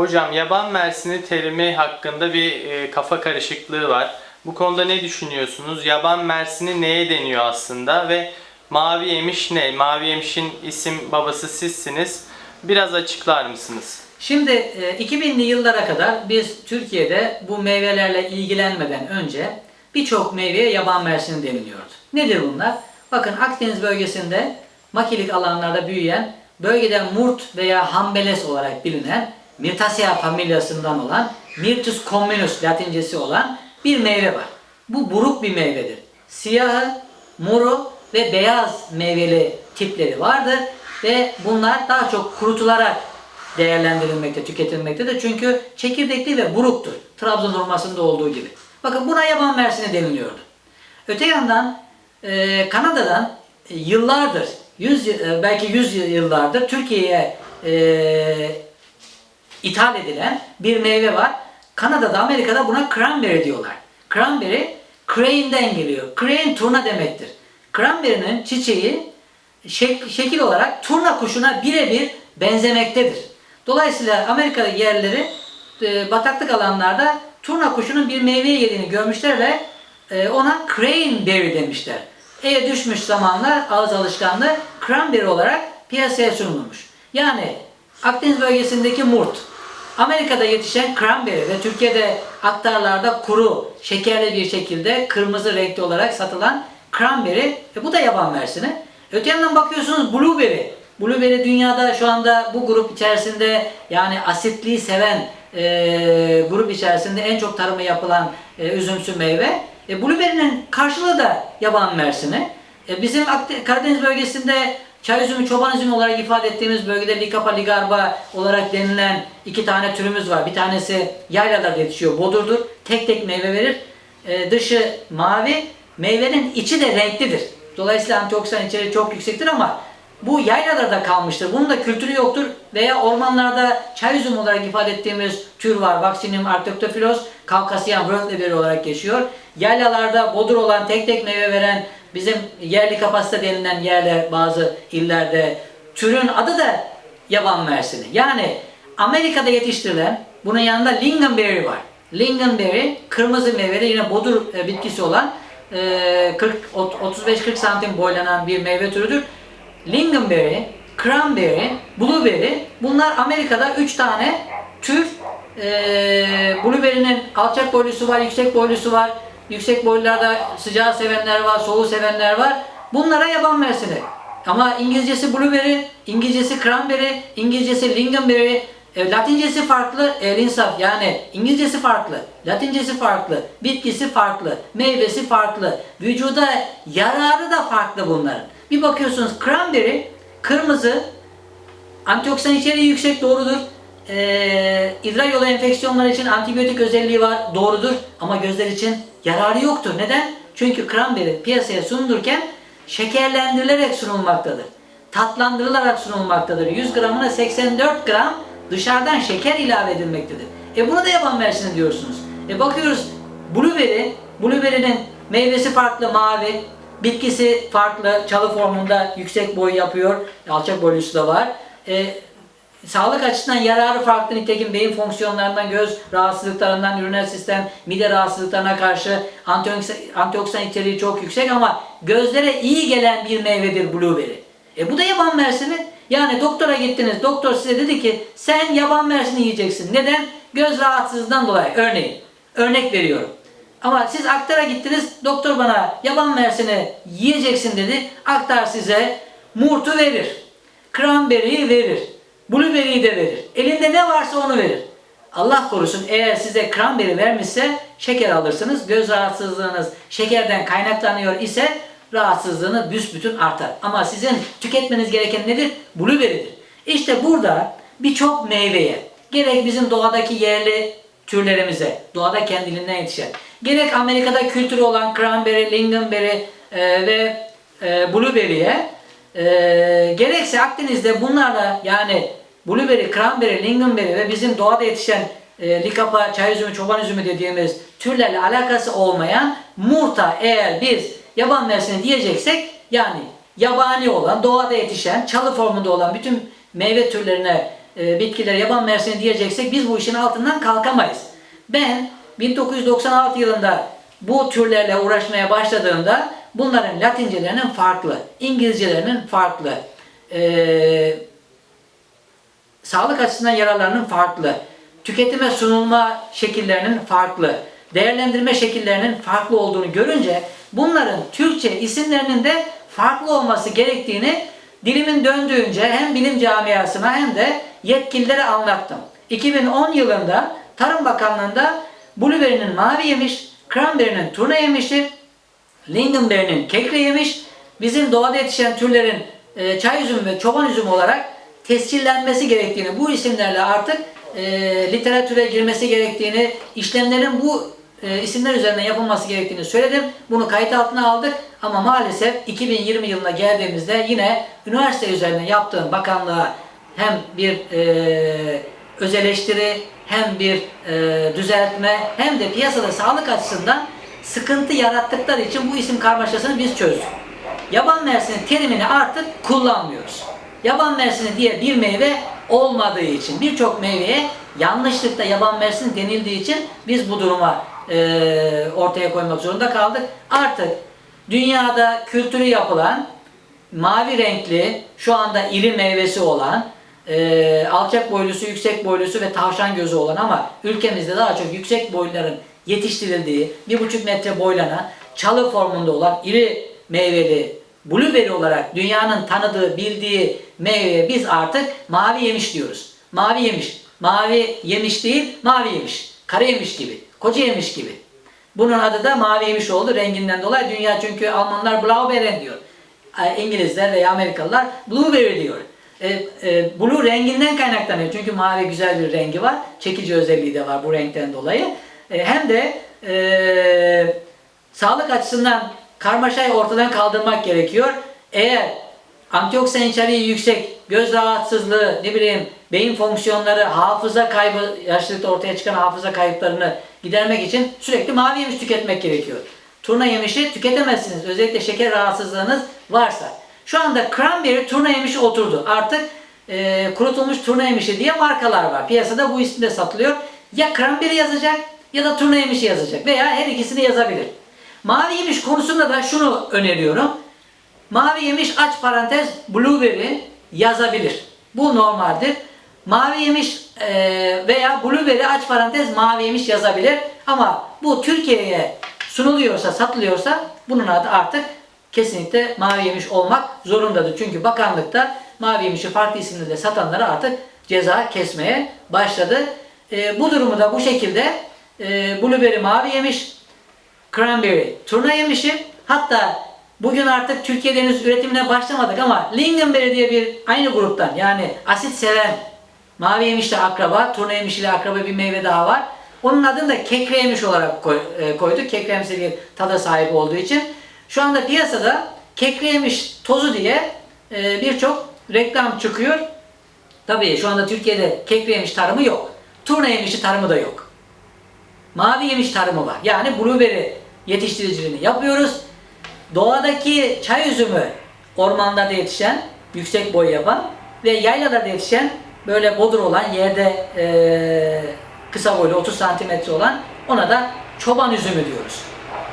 Hocam yaban mersini terimi hakkında bir e, kafa karışıklığı var. Bu konuda ne düşünüyorsunuz? Yaban mersini neye deniyor aslında ve mavi yemiş ne? Mavi yemişin isim babası sizsiniz. Biraz açıklar mısınız? Şimdi e, 2000'li yıllara kadar biz Türkiye'de bu meyvelerle ilgilenmeden önce birçok meyveye yaban mersini deniliyordu. Nedir bunlar? Bakın Akdeniz bölgesinde makilik alanlarda büyüyen, bölgede murt veya hambeles olarak bilinen Myrtaceae familyasından olan Myrtus communis latincesi olan bir meyve var. Bu buruk bir meyvedir. Siyahı, moru ve beyaz meyveli tipleri vardır ve bunlar daha çok kurutularak değerlendirilmekte, tüketilmektedir. Çünkü çekirdekli ve buruktur. Trabzon hurmasında olduğu gibi. Bakın buna yaban mersini deniliyordu. Öte yandan e, Kanada'dan e, yıllardır, 100, y- e, belki 100 yıllardır Türkiye'ye e, ithal edilen bir meyve var. Kanada'da, Amerika'da buna cranberry diyorlar. Cranberry, crane'den geliyor. Crane turna demektir. Cranberry'nin çiçeği şek- şekil olarak turna kuşuna birebir benzemektedir. Dolayısıyla Amerika yerleri e, bataklık alanlarda turna kuşunun bir meyve yediğini görmüşler ve e, ona craneberry demişler. Eğer düşmüş zamanlar ağız alışkanlığı cranberry olarak piyasaya sunulmuş. Yani Akdeniz bölgesindeki murt, Amerika'da yetişen cranberry ve Türkiye'de aktarlarda kuru, şekerli bir şekilde kırmızı renkli olarak satılan cranberry. E bu da yaban mersini. Öte yandan bakıyorsunuz blueberry. Blueberry dünyada şu anda bu grup içerisinde yani asitliği seven e, grup içerisinde en çok tarımı yapılan e, üzümsü meyve. E, blueberry'nin karşılığı da yaban mersini. E, bizim Akde- Karadeniz bölgesinde çay üzümü, çoban üzümü olarak ifade ettiğimiz bölgede Likapa ligarba olarak denilen iki tane türümüz var. Bir tanesi yaylalarda yetişiyor, bodurdur. Tek tek meyve verir. E, dışı mavi, meyvenin içi de renklidir. Dolayısıyla antioksidan içeriği çok yüksektir ama bu yaylalarda kalmıştır. Bunun da kültürü yoktur. Veya ormanlarda çay üzümü olarak ifade ettiğimiz tür var. Vaccinium arctoctophilos, Kavkasyan Wörthleberry olarak geçiyor. Yaylalarda bodur olan tek tek meyve veren bizim yerli kapasite denilen yerler bazı illerde türün adı da yaban mersini. Yani Amerika'da yetiştirilen bunun yanında lingonberry var. Lingonberry kırmızı meyveli yine bodur e, bitkisi olan e, 40 ot- 35-40 santim boylanan bir meyve türüdür. Lingonberry, cranberry, blueberry bunlar Amerika'da 3 tane tür. Ee, blueberry'nin alçak boylusu var, yüksek boylusu var. Yüksek boylularda sıcağı sevenler var, soğuğu sevenler var. Bunlara yaban mersini. Ama İngilizcesi blueberry, İngilizcesi cranberry, İngilizcesi lingonberry, e, Latincesi farklı, el insaf yani İngilizcesi farklı, Latincesi farklı, bitkisi farklı, meyvesi farklı, vücuda yararı da farklı bunların. Bir bakıyorsunuz cranberry kırmızı, antioksidan içeriği yüksek doğrudur. Ee, idrar yolu enfeksiyonları için antibiyotik özelliği var doğrudur ama gözler için yararı yoktur. Neden? Çünkü cranberry piyasaya sunulurken şekerlendirilerek sunulmaktadır. Tatlandırılarak sunulmaktadır. 100 gramına 84 gram dışarıdan şeker ilave edilmektedir. E bunu da yaban mersini diyorsunuz. E bakıyoruz blueberry, blueberry'nin meyvesi farklı mavi, bitkisi farklı, çalı formunda yüksek boy yapıyor, alçak boylusu da var. E, Sağlık açısından yararı farklı nitekim beyin fonksiyonlarından, göz rahatsızlıklarından, üriner sistem, mide rahatsızlıklarına karşı antioksidan, içeriği çok yüksek ama gözlere iyi gelen bir meyvedir blueberry. E bu da yaban mersini. Yani doktora gittiniz, doktor size dedi ki sen yaban mersini yiyeceksin. Neden? Göz rahatsızlığından dolayı. Örneğin. Örnek veriyorum. Ama siz aktara gittiniz, doktor bana yaban mersini yiyeceksin dedi. Aktar size murtu verir. Cranberry'i verir. Blueberry'i de verir. Elinde ne varsa onu verir. Allah korusun eğer size cranberry vermişse şeker alırsınız. Göz rahatsızlığınız şekerden kaynaklanıyor ise rahatsızlığınız büsbütün artar. Ama sizin tüketmeniz gereken nedir? Blueberry'dir. İşte burada birçok meyveye, gerek bizim doğadaki yerli türlerimize, doğada kendiliğinden yetişen, gerek Amerika'da kültürü olan cranberry, lingonberry e, ve e, blueberry'e e, gerekse Akdeniz'de bunlarla yani blueberry, cranberry, lingonberry ve bizim doğada yetişen e, likapa, çay üzümü, çoban üzümü dediğimiz türlerle alakası olmayan murta eğer biz yaban mersini diyeceksek yani yabani olan, doğada yetişen, çalı formunda olan bütün meyve türlerine e, bitkilere yaban mersini diyeceksek biz bu işin altından kalkamayız. Ben 1996 yılında bu türlerle uğraşmaya başladığımda bunların Latincelerinin farklı, İngilizcelerinin farklı, e, sağlık açısından yararlarının farklı, tüketime sunulma şekillerinin farklı, değerlendirme şekillerinin farklı olduğunu görünce bunların Türkçe isimlerinin de farklı olması gerektiğini dilimin döndüğünce hem bilim camiasına hem de yetkililere anlattım. 2010 yılında Tarım Bakanlığı'nda blueberry'nin mavi yemiş, cranberry'nin turna yemişi, lingonberry'nin kekre yemiş, bizim doğada yetişen türlerin e, çay üzümü ve çoban üzümü olarak tescillenmesi gerektiğini, bu isimlerle artık e, literatüre girmesi gerektiğini, işlemlerin bu e, isimler üzerinden yapılması gerektiğini söyledim. Bunu kayıt altına aldık ama maalesef 2020 yılına geldiğimizde yine üniversite üzerinden yaptığım bakanlığa hem bir e, öz eleştiri hem bir e, düzeltme hem de piyasada sağlık açısından sıkıntı yarattıkları için bu isim karmaşasını biz çözdük. Yaban mersini terimini artık kullanmıyoruz. Yaban mersini diye bir meyve olmadığı için birçok meyveye yanlışlıkla yaban mersini denildiği için biz bu duruma e, ortaya koymak zorunda kaldık. Artık dünyada kültürü yapılan mavi renkli şu anda iri meyvesi olan e, alçak boylusu, yüksek boylusu ve tavşan gözü olan ama ülkemizde daha çok yüksek boyluların yetiştirildiği bir buçuk metre boylana çalı formunda olan iri meyveli blueberry olarak dünyanın tanıdığı, bildiği meyveye biz artık mavi yemiş diyoruz. Mavi yemiş. Mavi yemiş değil, mavi yemiş. Kara yemiş gibi, koca yemiş gibi. Bunun adı da mavi yemiş oldu renginden dolayı. Dünya çünkü Almanlar Blaubeeren diyor. E, İngilizler veya Amerikalılar Blueberry diyor. E, e, blue renginden kaynaklanıyor. Çünkü mavi güzel bir rengi var. Çekici özelliği de var bu renkten dolayı. E, hem de e, sağlık açısından karmaşayı ortadan kaldırmak gerekiyor. Eğer antioksidan içeriği yüksek, göz rahatsızlığı, ne bileyim beyin fonksiyonları, hafıza kaybı, yaşlılıkta ortaya çıkan hafıza kayıplarını gidermek için sürekli mavi yemiş tüketmek gerekiyor. Turna yemişi tüketemezsiniz. Özellikle şeker rahatsızlığınız varsa. Şu anda cranberry turna yemişi oturdu. Artık e, kurutulmuş turna yemişi diye markalar var. Piyasada bu isimde satılıyor. Ya cranberry yazacak ya da turna yemişi yazacak veya her ikisini yazabilir. Mavi yemiş konusunda da şunu öneriyorum. Mavi yemiş aç parantez blueberry yazabilir. Bu normaldir. Mavi yemiş e, veya blueberry aç parantez mavi yemiş yazabilir. Ama bu Türkiye'ye sunuluyorsa, satılıyorsa bunun adı artık kesinlikle mavi yemiş olmak zorundadır. Çünkü bakanlıkta mavi yemişi farklı isimlerle satanlara artık ceza kesmeye başladı. E, bu durumu da bu şekilde e, blueberry mavi yemiş, cranberry turna yemişi hatta bugün artık Türkiye'de henüz üretimine başlamadık ama lingonberry diye bir aynı gruptan yani asit seven mavi yemişle akraba, turna yemişiyle akraba bir meyve daha var. Onun adını da kekre yemiş olarak e, koyduk. Kekremsi bir tada sahip olduğu için. Şu anda piyasada kekre yemiş tozu diye e, birçok reklam çıkıyor. Tabii şu anda Türkiye'de kekre yemiş tarımı yok. Turna yemişi tarımı da yok. Mavi yemiş tarımı var. Yani blueberry yetiştiriciliğini yapıyoruz. Doğadaki çay üzümü ormanlarda yetişen, yüksek boy yapan ve yaylalarda yetişen böyle bodur olan yerde eee, kısa boylu 30 santimetre olan ona da çoban üzümü diyoruz.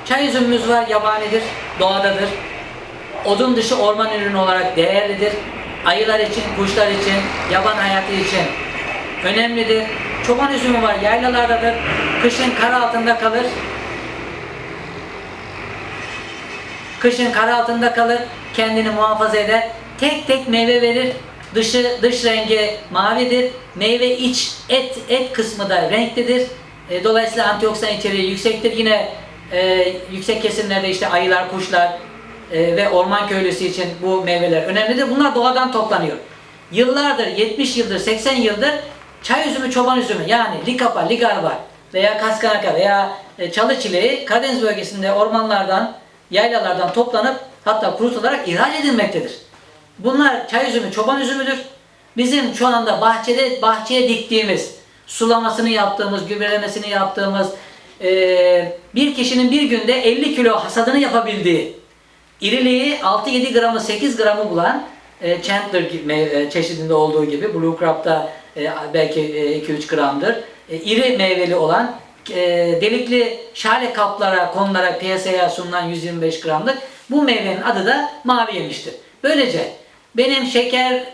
Çay üzümümüz var, yabanidir, doğadadır. Odun dışı orman ürünü olarak değerlidir. Ayılar için, kuşlar için, yaban hayatı için önemlidir. Çoban üzümü var, yaylalardadır. Kışın kar altında kalır. Kışın kar altında kalır, kendini muhafaza eder. Tek tek meyve verir. Dışı dış rengi mavidir. Meyve iç et et kısmı da renklidir. E, dolayısıyla antioksidan içeriği yüksektir. Yine e, yüksek kesimlerde işte ayılar, kuşlar e, ve orman köylüsü için bu meyveler önemlidir. Bunlar doğadan toplanıyor. Yıllardır, 70 yıldır, 80 yıldır çay üzümü, çoban üzümü yani likapa, ligarva veya kaskanaka veya e, çalı çileği Karadeniz bölgesinde ormanlardan, yaylalardan toplanıp hatta kurutularak ihraç edilmektedir. Bunlar çay üzümü, çoban üzümüdür. Bizim şu anda bahçede bahçeye diktiğimiz, sulamasını yaptığımız, gübrelemesini yaptığımız, eee, bir kişinin bir günde 50 kilo hasadını yapabildiği, iriliği 6-7 gramı 8 gramı bulan e, Chandler e, çeşidinde olduğu gibi Blue Crop'ta e, belki 2-3 gramdır. E, iri meyveli olan e, delikli şale kaplara konulara piyasaya sunulan 125 gramlık bu meyvenin adı da mavi yemiştir. Böylece benim şekerden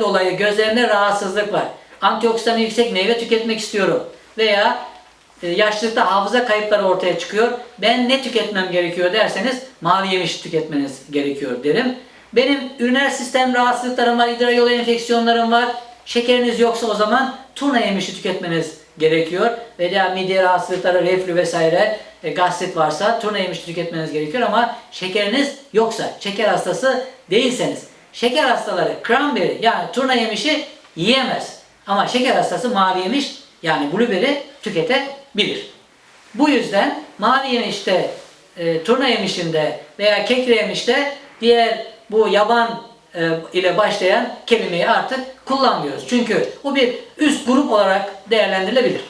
dolayı gözlerimde rahatsızlık var. Antioksidanı yüksek meyve tüketmek istiyorum. Veya e, yaşlılıkta hafıza kayıpları ortaya çıkıyor. Ben ne tüketmem gerekiyor derseniz mavi yemiş tüketmeniz gerekiyor derim. Benim üriner sistem rahatsızlıklarım var, idrar yolu enfeksiyonlarım var. Şekeriniz yoksa o zaman turna yemişi tüketmeniz gerekiyor. Veya mide rahatsızlıkları, reflü vesaire, e, gastrit varsa turna yemişi tüketmeniz gerekiyor ama şekeriniz yoksa, şeker hastası değilseniz, şeker hastaları cranberry yani turna yemişi yiyemez. Ama şeker hastası mavi yemiş yani blueberry tüketebilir. Bu yüzden mavi yemişte, e, turna yemişinde veya kekre yemişte diğer bu yaban e, ile başlayan kelimeyi artık kullanmıyoruz. Çünkü bu bir üst grup olarak değerlendirilebilir.